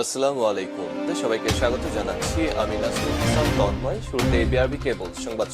আসসালামু আলাইকুম। সবাইকে স্বাগত জানাচ্ছি। আমি নাসরুল সংবাদ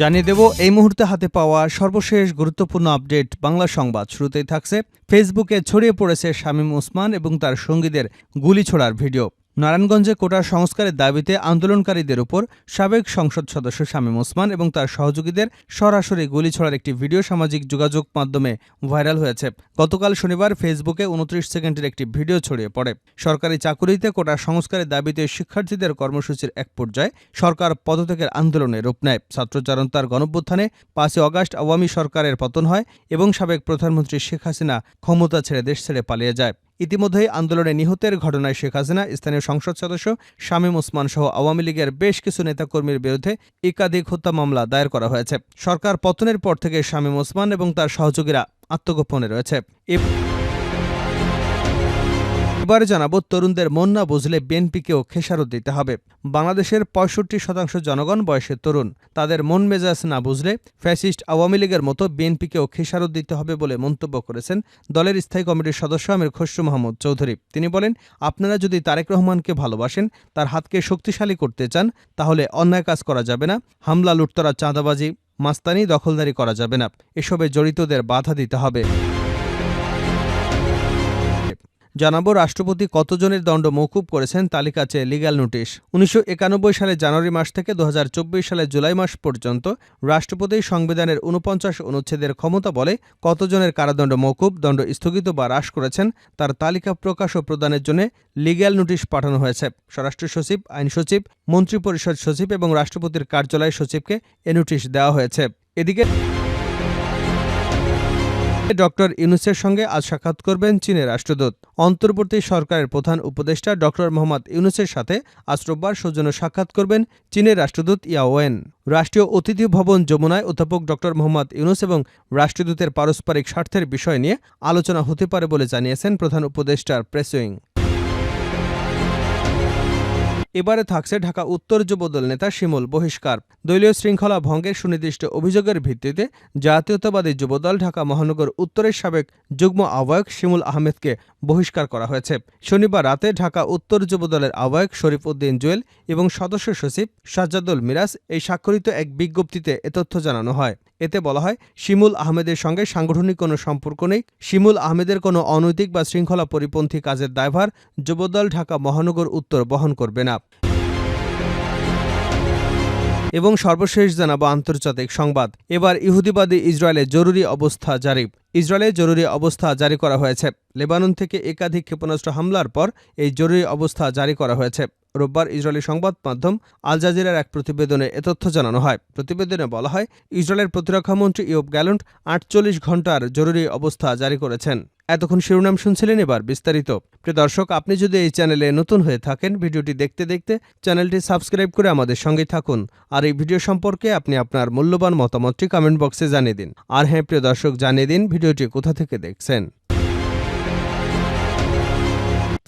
জানিয়ে দেব, এই মুহূর্তে হাতে পাওয়া সর্বশেষ গুরুত্বপূর্ণ আপডেট বাংলা সংবাদ। শুরুতেই থাকছে ফেসবুকে ছড়িয়ে পড়েছে শামীম ওসমান এবং তার সঙ্গীদের গুলি ছোড়ার ভিডিও। নারায়ণগঞ্জে কোটা সংস্কারের দাবিতে আন্দোলনকারীদের উপর সাবেক সংসদ সদস্য শামীম ওসমান এবং তার সহযোগীদের সরাসরি গুলি ছড়ার একটি ভিডিও সামাজিক যোগাযোগ মাধ্যমে ভাইরাল হয়েছে। গতকাল শনিবার ফেসবুকে উনত্রিশ সেকেন্ডের একটি ভিডিও ছড়িয়ে পড়ে। সরকারি চাকুরিতে কোটা সংস্কারের দাবিতে শিক্ষার্থীদের কর্মসূচির এক পর্যায়ে সরকার পদত্যাগের আন্দোলনে রূপ নেয়। ছাত্র তার গণভ্যুত্থানে পাঁচই অগাস্ট আওয়ামী সরকারের পতন হয় এবং সাবেক প্রধানমন্ত্রী শেখ হাসিনা ক্ষমতা ছেড়ে দেশ ছেড়ে পালিয়ে যায়। ইতিমধ্যেই আন্দোলনে নিহতের ঘটনায় শেখ হাসিনা, স্থানীয় সংসদ সদস্য শামীম ওসমান সহ আওয়ামী লীগের বেশ কিছু নেতাকর্মীর বিরুদ্ধে একাধিক হত্যা মামলা দায়ের করা হয়েছে। সরকার পতনের পর থেকে শামীম ওসমান এবং তার সহযোগীরা আত্মগোপনে রয়েছে। এবারে জানাব, তরুণদের মন না বুঝলে বিএনপিকেও খেসারত দিতে হবে। বাংলাদেশের পঁয়ষট্টি শতাংশ জনগণ বয়সের তরুণ। তাদের মন মেজাজ না বুঝলে ফ্যাসিস্ট আওয়ামী লীগের মতো বিএনপিকেও খেসারত দিতে হবে বলে মন্তব্য করেছেন দলের স্থায়ী কমিটির সদস্য আমির খসরু মাহমুদ চৌধুরী। তিনি বলেন, আপনারা যদি তারেক রহমানকে ভালোবাসেন, তার হাতকে শক্তিশালী করতে চান, তাহলে অন্যায় কাজ করা যাবে না, হামলা লুটতরা চাঁদাবাজি, মাস্তানি দখলদারি করা যাবে না। এসবে জড়িতদের বাধা দিতে হবে। জানাব রাষ্ট্রপতি কতজনের দণ্ড মৌকুব করেছেন তালিকা চেয়ে লিগ্যাল নোটিশ। উনিশশো একানব্বই সালে জানুয়ারি মাস থেকে দুহাজার চব্বিশ সালে জুলাই মাস পর্যন্ত রাষ্ট্রপতি সংবিধানের উনপঞ্চাশ অনুচ্ছেদের ক্ষমতা বলে কতজনের কারাদণ্ড মৌকুব দণ্ড স্থগিত বা হ্রাস করেছেন তার তালিকা প্রকাশ ও প্রদানের জন্য লিগ্যাল নোটিশ পাঠানো হয়েছে। স্বরাষ্ট্র সচিব, আইন সচিব, মন্ত্রিপরিষদ সচিব এবং রাষ্ট্রপতির কার্যালয় সচিবকে এ নোটিশ দেওয়া হয়েছে। এদিকে ডক্টর ইউনুসের সঙ্গে আজ সাক্ষাৎ করবেন চীনের রাষ্ট্রদূত। অন্তর্বর্তী সরকারের প্রধান উপদেষ্টা ডক্টর মোহাম্মদ ইউনুসের সাথে আজ রোববার সৌজন্য সাক্ষাৎ করবেন চীনের রাষ্ট্রদূত ইয়াওয়েন রাষ্ট্রীয় অতিথি ভবন যমুনায় অধ্যাপক ডক্টর মোহাম্মদ ইউনুস এবং রাষ্ট্রদূতের পারস্পরিক স্বার্থের বিষয় নিয়ে আলোচনা হতে পারে বলে জানিয়েছেন প্রধান উপদেষ্টার প্রেসউইং এবারে থাকছে ঢাকা উত্তর যুবদল নেতা শিমুল বহিষ্কার। দলীয় শৃঙ্খলা ভঙ্গের সুনির্দিষ্ট অভিযোগের ভিত্তিতে জাতীয়তাবাদী যুবদল ঢাকা মহানগর উত্তরের সাবেক যুগ্ম আহ্বায়ক শিমুল আহমেদকে বহিষ্কার করা হয়েছে। শনিবার রাতে ঢাকা উত্তর যুবদলের আহ্বায়ক শরীফ উদ্দিন জুয়েল এবং সদস্য সচিব সাজ্জাদুল মিরাজ এই স্বাক্ষরিত এক বিজ্ঞপ্তিতে এ তথ্য জানানো হয়। এতে বলা হয়, শিমুল আহমেদের সঙ্গে সাংগঠনিক কোনো সম্পর্ক নেই। শিমুল আহমেদের কোনো অনৈতিক বা শৃঙ্খলা পরিপন্থী কাজের দায়ভার যুবদল ঢাকা মহানগর উত্তর বহন করবে না। এবং সর্বশেষ জানাব আন্তর্জাতিক সংবাদ। এবার ইহুদিবাদী ইসরায়েলে জরুরি অবস্থা জারি। ইসরায়েলে জরুরি অবস্থা জারি করা হয়েছে। লেবানন থেকে একাধিক ক্ষেপণাস্ত্র হামলার পর এই জরুরি অবস্থা জারি করা হয়েছে। রোববার ইসরায়েলি সংবাদ মাধ্যম আল জাজিরার এক প্রতিবেদনে এ তথ্য জানানো হয়। প্রতিবেদনে বলা হয়, ইসরায়েলের প্রতিরক্ষামন্ত্রী ইয়োব গ্যালন্ট আটচল্লিশ ঘণ্টার জরুরি অবস্থা জারি করেছেন। এতক্ষণ শিরোনাম শুনছিলেন এবার বিস্তারিত। প্রিয় দর্শক, আপনি যদি এই চ্যানেলে নতুন হয়ে থাকেন, ভিডিওটি দেখতে দেখতে চ্যানেলটি সাবস্ক্রাইব করে আমাদের সঙ্গে থাকুন। আর এই ভিডিও সম্পর্কে আপনি আপনার মূল্যবান মতামতটি কমেন্ট বক্সে জানিয়ে দিন। আর হ্যাঁ প্রিয় দর্শক, জানিয়ে দিন ভিডিওটি কোথা থেকে দেখছেন।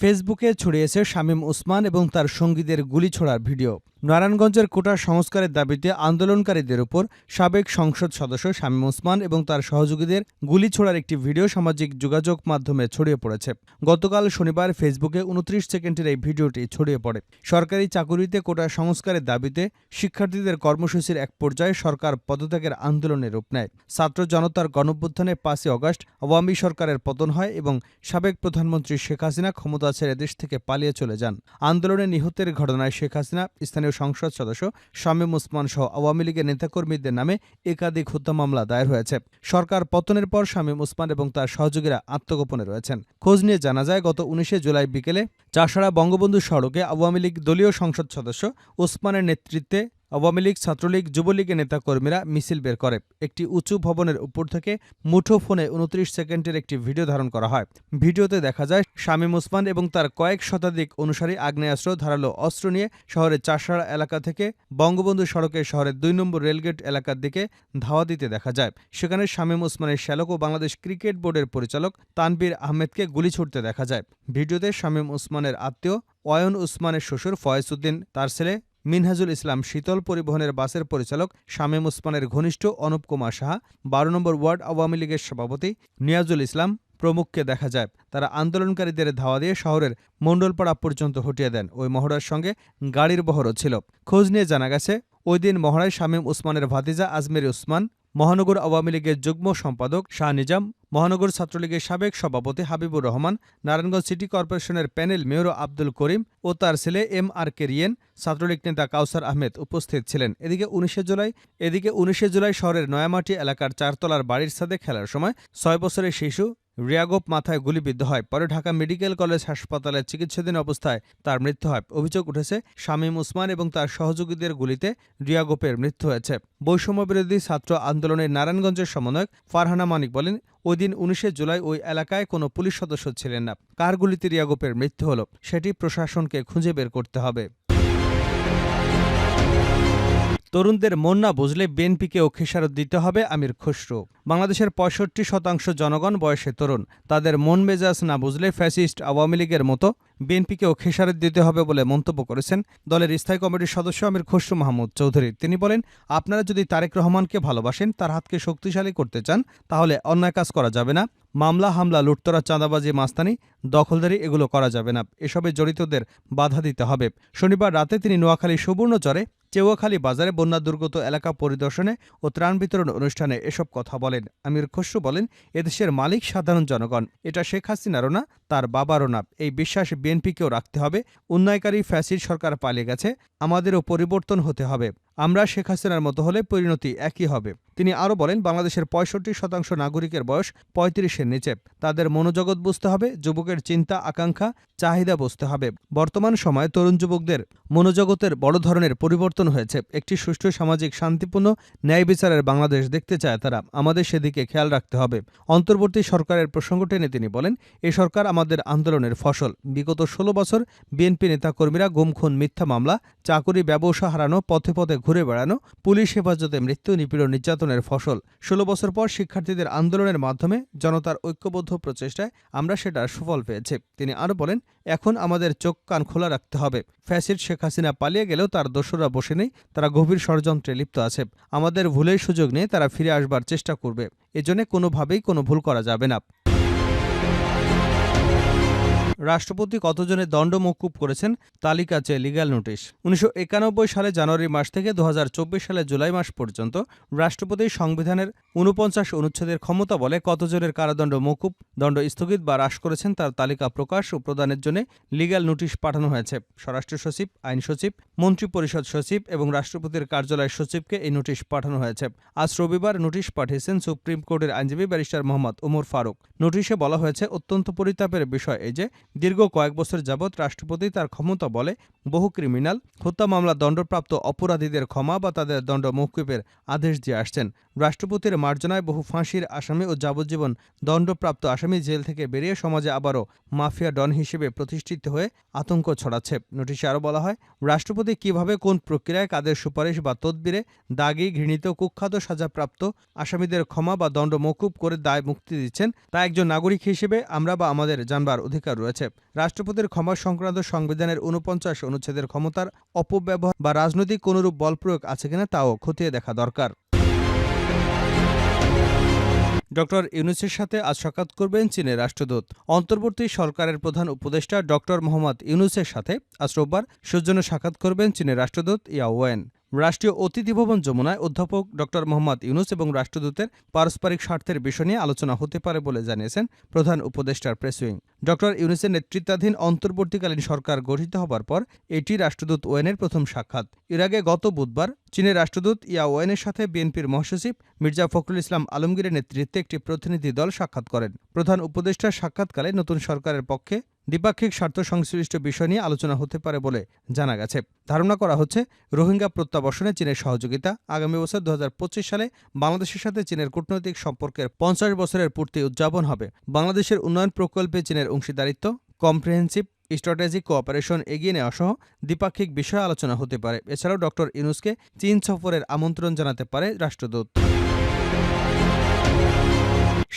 ফেসবুকে ছড়িয়েছে শামীম ওসমান এবং তার সঙ্গীদের গুলি ছোড়ার ভিডিও। নারায়ণগঞ্জের কোটা সংস্কারের দাবিতে আন্দোলনকারীদের উপর সাবেক সংসদ সদস্য শামীম ওসমান এবং তার সহযোগীদের গুলি ছোড়ার একটি ভিডিও সামাজিক যোগাযোগ মাধ্যমে ছড়িয়ে পড়েছে। গতকাল শনিবার ফেসবুকে উনত্রিশ সেকেন্ডের এই ভিডিওটি ছড়িয়ে পড়ে। সরকারি চাকুরিতে কোটা সংস্কারের দাবিতে শিক্ষার্থীদের কর্মসূচির এক পর্যায়ে সরকার পদত্যাগের আন্দোলনে রূপ নেয়। ছাত্র জনতার গণভ্যুত্থানে পাঁচই অগাস্ট আওয়ামী সরকারের পতন হয় এবং সাবেক প্রধানমন্ত্রী শেখ হাসিনা ক্ষমতা ছেড়ে দেশ থেকে পালিয়ে চলে যান। আন্দোলনে নিহতের ঘটনায় শেখ হাসিনা স্থানীয় সংসদ সদস্য শামীম ওসমান সহ আওয়ামী লীগের নেতাকর্মীদের নামে একাধিক হত্যা মামলা দায়ের হয়েছে। সরকার পতনের পর শামীম ওসমান এবং তার সহযোগীরা আত্মগোপনে রয়েছেন। খোঁজ নিয়ে জানা যায়, গত উনিশে জুলাই বিকেলে চাষাড়া বঙ্গবন্ধু সড়কে আওয়ামী লীগ দলীয় সংসদ সদস্য ওসমানের নেতৃত্বে আওয়ামী লীগ, ছাত্রলীগ, যুবলীগের নেতাকর্মীরা মিছিল বের করে। একটি উঁচু ভবনের উপর থেকে মুঠো ফোনে উনত্রিশ সেকেন্ডের একটি ভিডিও ধারণ করা হয়। ভিডিওতে দেখা যায়, শামীম ওসমান এবং তার কয়েক শতাধিক অনুসারী আগ্নেয়াস্ত্র ধারালো অস্ত্র নিয়ে শহরের চাষাড়া এলাকা থেকে বঙ্গবন্ধু সড়কে শহরের দুই নম্বর রেলগেট এলাকার দিকে ধাওয়া দিতে দেখা যায়। সেখানে শামীম ওসমানের শ্যালক ও বাংলাদেশ ক্রিকেট বোর্ডের পরিচালক তানবীর আহমেদকে গুলি ছুটতে দেখা যায়। ভিডিওতে শামীম ওসমানের আত্মীয় অয়ন ওসমানের শ্বশুর ফয়েজ উদ্দিন, তার ছেলে মিনহাজুল ইসলাম শীতল পরিবহনের বাসের পরিচালক শামীম ওসমানের ঘনিষ্ঠ অনুপ কুমার সাহা, বারো নম্বর ওয়ার্ড আওয়ামী লীগের সভাপতি নিয়াজুল ইসলাম প্রমুখকে দেখা যায়। তারা আন্দোলনকারীদের ধাওয়া দিয়ে শহরের মণ্ডলপাড়া পর্যন্ত হটিয়ে দেন। ওই মহড়ার সঙ্গে গাড়ির বহরও ছিল। খোঁজ নিয়ে জানা গেছে, ওই দিন মহড়ায় শামীম উসমানের ভাতিজা আজমের উসমান মহানগর আওয়ামী লীগের যুগ্ম সম্পাদক শাহ নিজাম, মহানগর ছাত্রলীগের সাবেক সভাপতি হাবিবুর রহমান, নারায়ণগঞ্জ সিটি কর্পোরেশনের প্যানেল মেয়র আব্দুল করিম ও তার ছেলে এম আর কে রিয়েন, ছাত্রলীগ নেতা কাউসার আহমেদ উপস্থিত ছিলেন। এদিকে উনিশে জুলাই, এদিকে উনিশে জুলাই শহরের নয়ামাটি এলাকার চারতলার বাড়ির সাথে খেলার সময় ছয় বছরের শিশু রিয়াগোপ মাথায় গুলিবিদ্ধ হয়। পরে ঢাকা মেডিকেল কলেজ হাসপাতালে চিকিৎসাধীন অবস্থায় তার মৃত্যু হয়। অভিযোগ উঠেছে, শামীম উসমান এবং তার সহযোগীদের গুলিতে রিয়াগোপের মৃত্যু হয়েছে। বৈষম্যবিরোধী ছাত্র আন্দোলনের নারায়ণগঞ্জের সমন্বয়ক ফারহানা মানিক বলেন ওই দিন উনিশে জুলাই ওই এলাকায় কোনো পুলিশ সদস্য ছিলেন না। কার গুলিতে রিয়াগোপের মৃত্যু হল, সেটি প্রশাসনকে খুঁজে বের করতে হবে। তরুণদের মন না বুঝলে বিএনপিকেও খেসারত দিতে হবে আমির খসরু। বাংলাদেশের পঁয়ষট্টি শতাংশ জনগণ বয়সে তরুণ। তাদের মন মেজাজ না বুঝলে ফ্যাসিস্ট আওয়ামী লীগের মতো বিএনপিকেও খেসারত দিতে হবে বলে মন্তব্য করেছেন দলের স্থায়ী কমিটির সদস্য আমির খসরু মাহমুদ চৌধুরী। তিনি বলেন, আপনারা যদি তারেক রহমানকে ভালোবাসেন, তার হাতকে শক্তিশালী করতে চান, তাহলে অন্যায় কাজ করা যাবে না। মামলা, হামলা, লুটতরা, চাঁদাবাজি, মাস্তানি, দখলদারি এগুলো করা যাবে না। এসবে জড়িতদের বাধা দিতে হবে। শনিবার রাতে তিনি নোয়াখালী সুবর্ণচরে চেওয়াখালী বাজারে বন্যা দুর্গত এলাকা পরিদর্শনে ও ত্রাণ বিতরণ অনুষ্ঠানে এসব কথা বলেন। আমির খসরু বলেন, এদেশের মালিক সাধারণ জনগণ। এটা শেখ হাসিনারও না, তার বাবারও না। এই বিশ্বাস বিএনপিকেও রাখতে হবে। উন্নয়নকারী ফ্যাসির সরকার পালিয়ে গেছে। আমাদেরও পরিবর্তন হতে হবে। আমরা শেখ হাসিনার মতো হলে পরিণতি একই হবে। তিনি আরও বলেন, বাংলাদেশের পঁয়ষট্টি শতাংশ নাগরিকের বয়স পঁয়ত্রিশের নিচে। তাদের মনোজগৎ বুঝতে হবে, যুবকের চিন্তা, আকাঙ্ক্ষা, চাহিদা বুঝতে হবে। বর্তমান সময়ে তরুণ যুবকদের মনোজগতের বড় ধরনের পরিবর্তন হয়েছে। একটি সুষ্ঠু, সামাজিক, শান্তিপূর্ণ, ন্যায় বিচারের বাংলাদেশ দেখতে চায় তারা। আমাদের সেদিকে খেয়াল রাখতে হবে। অন্তর্বর্তী সরকারের প্রসঙ্গ টেনে তিনি বলেন, এ সরকার আমাদের আন্দোলনের ফসল। বিগত ষোলো বছর বিএনপি নেতাকর্মীরা গুমখুন মিথ্যা মামলা, চাকুরি, ব্যবসা হারানো, পথে পথে ঘুরে বেড়ানো, পুলিশ হেফাজতে মৃত্যু, নিপীড়ন, নির্যাতনের ফসল। ষোলো বছর পর শিক্ষার্থীদের আন্দোলনের মাধ্যমে জনতার ঐক্যবদ্ধ প্রচেষ্টায় আমরা সেটার সুফল পেয়েছি। তিনি আরও বলেন, এখন আমাদের চোখ কান খোলা রাখতে হবে। ফ্যাসিড শেখ হাসিনা পালিয়ে গেলেও তার দোসররা বসে নেই, তারা গভীর ষড়যন্ত্রে লিপ্ত আছে। আমাদের ভুলের সুযোগ নিয়ে তারা ফিরে আসবার চেষ্টা করবে। এজন্য কোনোভাবেই কোনো ভুল করা যাবে না। রাষ্ট্রপতি কতজনের দণ্ড মকুব করেছেন তালিকা চেয়ে লিগ্যাল নোটিশ। উনিশশো একানব্বই সালে জানুয়ারি মাস থেকে দু হাজার চব্বিশ সালে জুলাই মাস পর্যন্ত রাষ্ট্রপতি সংবিধানের উনপঞ্চাশ অনুচ্ছেদের ক্ষমতা বলে কতজনের কারাদণ্ড মৌকুব, দণ্ড স্থগিত বা হ্রাস করেছেন তার তালিকা প্রকাশ ও প্রদানের জন্য লিগ্যাল নোটিশ পাঠানো হয়েছে। স্বরাষ্ট্র সচিব, আইন সচিব মন্ত্রী পরিষদ সচিব এবং রাষ্ট্রপতির কার্যালয় সচিবকে এই নোটিশ পাঠানো হয়েছে। আজ রবিবার নোটিশ পাঠিয়েছেন সুপ্রিম কোর্টের আইনজীবী ব্যারিস্টার মোহাম্মদ ওমর ফারুক। নোটিশে বলা হয়েছে, অত্যন্ত পরিতাপের বিষয় এই যে, দীর্ঘ কয়েক বছর যাবৎ রাষ্ট্রপতি তার ক্ষমতা বলে বহু ক্রিমিনাল, হত্যা মামলা দণ্ডপ্রাপ্ত অপরাধীদের ক্ষমা বা তাদের দণ্ড মৌকুবের আদেশ দিয়ে আসছেন। রাষ্ট্রপতির মার্জনায় বহু ফাঁসির আসামি ও যাবজ্জীবন দণ্ডপ্রাপ্ত আসামি জেল থেকে বেরিয়ে সমাজে আবারও মাফিয়া ডন হিসেবে প্রতিষ্ঠিত হয়ে আতঙ্ক ছড়াচ্ছে। নোটিশে আরও বলা হয়, রাষ্ট্রপতি কীভাবে কোন প্রক্রিয়ায় কাদের সুপারিশ বা তদবিরে দাগি, ঘৃণিত, কুখ্যাত, সাজাপ্রাপ্ত আসামিদের ক্ষমা বা দণ্ড মকুব করে দায় মুক্তি দিচ্ছেন তা একজন নাগরিক হিসেবে আমরা বা আমাদের জানবার অধিকার রয়েছে। রাষ্ট্রপতির ক্ষমা সংক্রান্ত সংবিধানের উনপঞ্চাশ অনুচ্ছেদের ক্ষমতার অপব্যবহার বা রাজনৈতিক কোনরূপ বল প্রয়োগ আছে কিনা তাও খতিয়ে দেখা দরকার। ডক্টর ইউনুসের সাথে আজ সাক্ষাৎ করবেন চীনের রাষ্ট্রদূত। অন্তর্বর্তী সরকারের প্রধান উপদেষ্টা ড. মোহাম্মদ ইউনুসের সাথে আজ রোববার সৌজন্য সাক্ষাৎ করবেন চীনের রাষ্ট্রদূত ইয়া ওয়েন। রাষ্ট্রীয় অতিথি ভবন যমুনায় অধ্যাপক ডক্টর মোহাম্মদ ইউনুস এবং রাষ্ট্রদূতের পারস্পরিক স্বার্থের বিষয় নিয়ে আলোচনা হতে পারে বলে জানিয়েছেন প্রধান উপদেষ্টার প্রেস উইং। ডক্টর ইউনুসের নেতৃত্বাধীন অন্তর্বর্তীকালীন সরকার গঠিত হবার পর এটি রাষ্ট্রদূত ওয়েনের প্রথম সাক্ষাৎ। এর আগে গত বুধবার চীনের রাষ্ট্রদূত ইয়া ওয়েনের সাথে বিএনপির মহাসচিব মির্জা ফখরুল ইসলাম আলমগীরের নেতৃত্বে একটি প্রতিনিধি দল সাক্ষাৎ করেন। প্রধান উপদেষ্টার সাক্ষাৎকালে নতুন সরকারের পক্ষে দ্বিপাক্ষিক স্বার্থ সংশ্লিষ্ট বিষয় নিয়ে আলোচনা হতে পারে বলে জানা গেছে। ধারণা করা হচ্ছে, রোহিঙ্গা প্রত্যাবর্ষণে চীনের সহযোগিতা আগামী বছর দু হাজার পঁচিশ সালে বাংলাদেশের সাথে চীনের কূটনৈতিক সম্পর্কের পঞ্চাশ বছরের পূর্তি উদযাপন হবে। বাংলাদেশের উন্নয়ন প্রকল্পে চীনের অংশীদারিত্ব কম্প্রিহেন্সিভ স্ট্র্যাটেজিক কোঅপারেশন এগিয়ে নেওয়া সহ দ্বিপাক্ষিক বিষয়ে আলোচনা হতে পারে। এছাড়াও ডক্টর ইনুসকে চীন সফরের আমন্ত্রণ জানাতে পারে রাষ্ট্রদূত।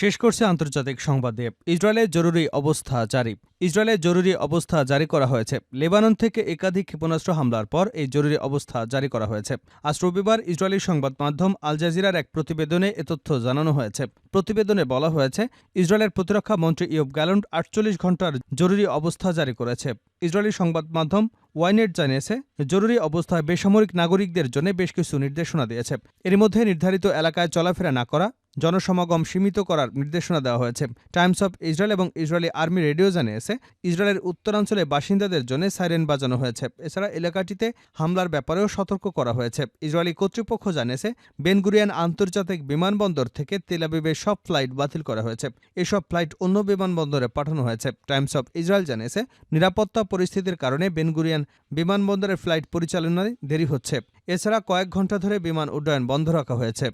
শেষ করছে আন্তর্জাতিক সংবাদে ইসরায়েলের জরুরি অবস্থা জারি। ইসরায়েলের জরুরি অবস্থা জারি করা হয়েছে। লেবানন থেকে একাধিক ক্ষেপণাস্ত্র হামলার পর এই জরুরি অবস্থা জারি করা হয়েছে। আজ রবিবার ইসরায়েলি সংবাদ মাধ্যম আল জাজিরার এক প্রতিবেদনে এ তথ্য জানানো হয়েছে। প্রতিবেদনে বলা হয়েছে, ইসরায়েলের প্রতিরক্ষা মন্ত্রী ইয়ব গ্যালন্ট আটচল্লিশ ঘণ্টার জরুরি অবস্থা জারি করেছে। ইসরায়েলি সংবাদ মাধ্যম ওয়াইনেট জানিয়েছে, জরুরি অবস্থায় বেসামরিক নাগরিকদের জন্য বেশ কিছু নির্দেশনা দিয়েছে। এর মধ্যে নির্ধারিত এলাকায় চলাফেরা না করা জনসমাগম সীমিত করার নির্দেশনা দেওয়া হয়েছে। টাইমস অফ ইসরায়েল এবং ইসরায়েলি আর্মি রেডিও জানিয়েছে, ইসরায়েলের উত্তরাঞ্চলে বাসিন্দাদের জন্য সাইরেন বাজানো হয়েছে। এছাড়া এলাকাটিতে হামলার ব্যাপারেও সতর্ক করা হয়েছে। ইসরায়েলি কর্তৃপক্ষ জানিয়েছে, বেনগুরিয়ান আন্তর্জাতিক বিমানবন্দর থেকে তেলাবিবের সব ফ্লাইট বাতিল করা হয়েছে। এসব ফ্লাইট অন্য বিমানবন্দরে পাঠানো হয়েছে। টাইমস অফ ইসরায়েল জানিয়েছে, নিরাপত্তা পরিস্থিতির কারণে বেনগুরিয়ান বিমানবন্দরের ফ্লাইট পরিচালনায় দেরি হচ্ছে। এছাড়া কয়েক ঘণ্টা ধরে বিমান উড্ডয়ন বন্ধ রাখা হয়েছে।